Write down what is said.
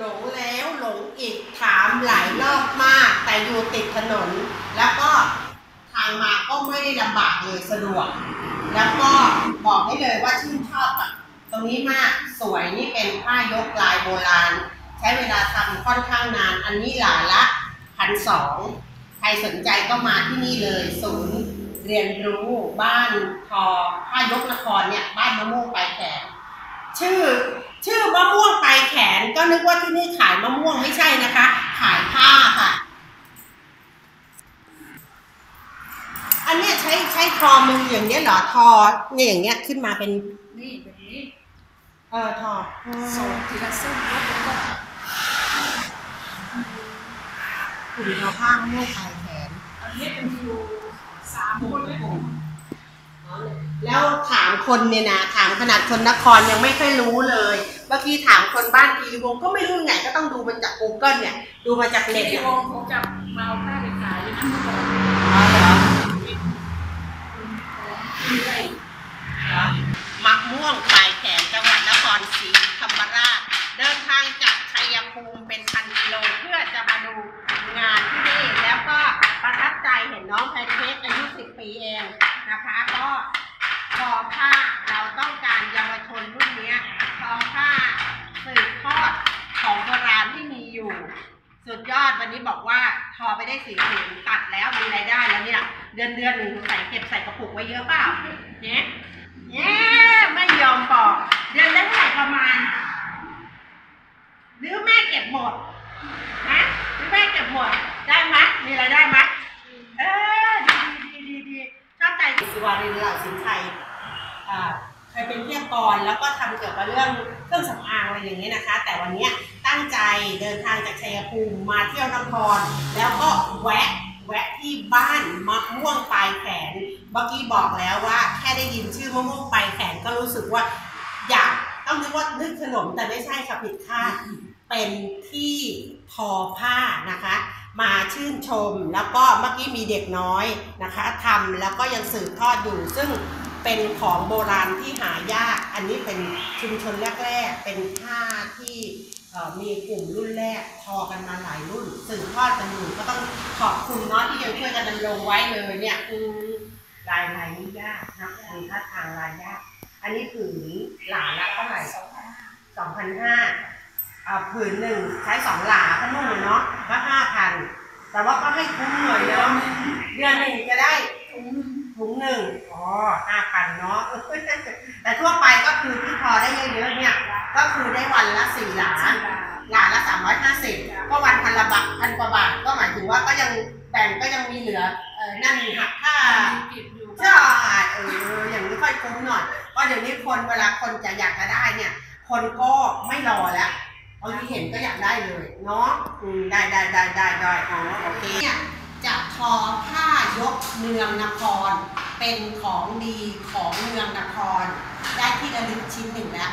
หลงแล้วหลงอีกถามหลายรอบมาก แต่อยู่ติดถนน แล้วก็ทางมาก็ไม่ได้ลำบากเลยสะดวก แล้วก็บอกให้เลยว่าชื่นชอบกับตรงนี้มากสวยนี่เป็นผ้ายกลายโบราณ ใช้เวลาทำค่อนข้างนาน อันนี้หลาละพันสองใครสนใจก็มาที่นี่เลยศูนย์เรียนรู้บ้านทอผ้ายกนครเนี่ยบ้านมะม่วงปลายแขนชื่อ ชื่อมะม่วงปลายแข นก็นึกว่าที่นี่ขายมะม่วงไม่ใช่นะคะ ขายผ้าค่ะ อันเนี้ยใช้ใช้ทอมืออย่างเนี้ยเหรอทอเนี่ยอย่างเงี้ยขึ้นมาเป็นนี่แบบนี้เออทอสองทีละเส้นแล้วก็กลุ่มทอผ้ามะม่วงปลายแขนอันนี้เป็นคิวสามคนเลยผม แล้วถามคนเนี่ยนะถามขนาดคนนครยังไม่ค่อยรู้เลยเมื่อกี้ถามคนบ้านกีวงก็ไม่รู้ไงก็ต้องดูมาจาก Google เนี่ย ดูมาจากเน็ตทีเนี่ย วงเขาจะมาเอาผ้าไปขายนะเมื่อก่อนมีอะไรมะม่วงปลายแขนจังหวัดนครศรีธรรมราช เดินทางจากชัยภูมิเป็นพันกิโลเพื่อจะมาดูงานที่นี่ แล้วก็ประทับใจเห็นน้องแพนเค้กอายุ 10 ปีเองนะคะ สุดยอดวันนี้บอกว่าทอไปได้สี่ผืนตัดแล้วมีรายได้แล้วเนี่ยเดือนเดือนหนึ่งใส่เก็บใส่กระปุกไว้เยอะเปล่าเนี่ยเนี่ยไม่ยอมบอกเดือนได้เท่าไหร่ประมาณ หรือแม่เก็บหมดนะหรือแม่เก็บหมดได้ไหมมีรายได้ไหมเออดีดีดีดีชอบใจสิวารินเหล่าสินชัยอ่าเคยเป็นพิธีกรแล้วก็ทำเกี่ยวกับเรื่องเครื่องสำอางอะไรอย่างนี้นะคะ แต่วันเนี้ย ตั้งใจเดินทางจากชัยภูมิมาเที่ยวนคร แล้วก็แวะแวะที่บ้านมะม่วงปลายแขนเมื่อกี้บอกแล้วว่า แค่ได้ยินชื่อมะม่วงปลายแขนก็รู้สึกว่า อยากต้องนึกว่านึกขนมแต่ไม่ใช่ค่ะผิดคาดเป็นที่ทอผ้านะคะ มาชื่นชมแล้วก็เมื่อกี้มีเด็กน้อยนะคะทำแล้วก็ยังสืบทอดอยู่ ซึ่งเป็นของโบราณที่หายาก อันนี้เป็นชุมชนแรก ๆ เป็นผ้าที่ มีกลุ่มรุ่นแรกทอกันมาหลายรุ่นสืบทอดกันอยู่ก็ต้องขอบคุณเนาะที่ยังช่วยกันดำรงไว้เลยเนี่ยอืมลายลายนี้ยากนะมีท่าทางลายยาก อันนี้ผืนหลาละเท่าไหร่สองพันห้าสองพันห้าอ่าผืนหนึ่งใช้สองหลาก็นุ่มเนาะก็ห้าพันแต่ว่าก็ให้คุ้มหน่อยเนาะเดือนหนึ่งจะได้ ถุงหนึ่งหนึ่งอ๋อห้าพันเนาะ แต่ทั่วไปก็คือที่พอได้เยอะๆเนี่ย ก็คือได้วันละสี่หลา หลาละสามร้อยห้าสิบก็วันพันละบาทพันกว่าบาท ก็หมายถึงว่าก็ยังแบ่งก็ยังมีเหลือเออนั่นหักค่ามีกิบอยู่ใช่เอออย่างนี้ค่อยคุ้มหน่อยเพราะเดี๋ยวนี้คนเวลาคนจะอยากจะได้เนี่ย คนก็ไม่รอแล้วเอาที่เห็นก็อยากได้เลยเนาะได้ได้ได้ได้ได้อ๋อโอเคเนี่ย คอท่ายกเมืองนคร เป็นของดีของเมืองนคร ได้ที่ระลึกชิ้นหนึ่งแล้ว